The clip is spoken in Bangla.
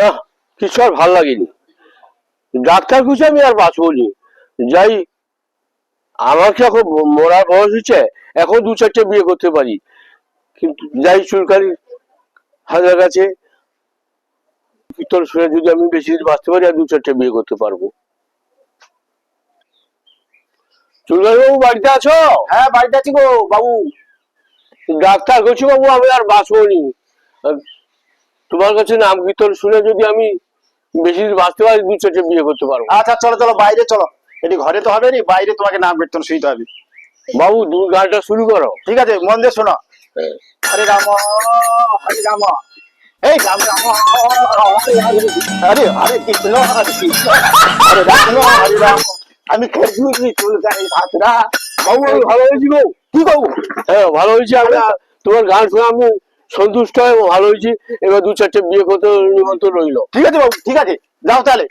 না কিছু আর ভালো লাগেনি। ডাক্তার খুঁজে আমি আর বাঁচবো নি। যাই আমার কি এখন মরার বয়স হচ্ছে এখন দু চারটে বিয়ে করতে পারি। কিন্তু যাই চুলকানি হাজার কাছে। কীর্তন শুনে যদি আমি বেশি দিন বাঁচতে পারি আর দু চারটে বিয়ে করতে পারব। চুলকানি বাবু বাড়িতে আছো? হ্যাঁ বাড়িতে আছি গো বাবু। ডাক্তার বলছি বাবু আমি আর বাঁচবো নি। তোমার কাছে নাম কীর্তন শুনে যদি আমি বেশি বাঁচতে পারি দু চারটে বিয়ে করতে পারব। আচ্ছা চলো চলো বাইরে চলো। এটি ঘরে তো হবে নি বাইরে তোমাকে নাম কীর্তন শুইতে হবে। বাবু তুমি গানটা শুরু করো। ঠিক আছে মন দিয়ে শোনো। হরে রাম হরে রাম। এই রাম রাম হরে হরে কৃষ্ণ হরে কৃষ্ণ হরে রাম হরে রাম। আমি খেলছি চুল গাড়ি হাতরা বাবু ভালো হয়েছি গো। কি করব হ্যাঁ ভালো হয়েছে আমি। তোমার গান শুনে আমি সন্তুষ্ট এবং ভালো হয়েছি। এবার দু চারটে বিয়ে করতে নিমন্ত্রণ রইল। ঠিক আছে বাবু, ঠিক আছে। যাও তাহলে।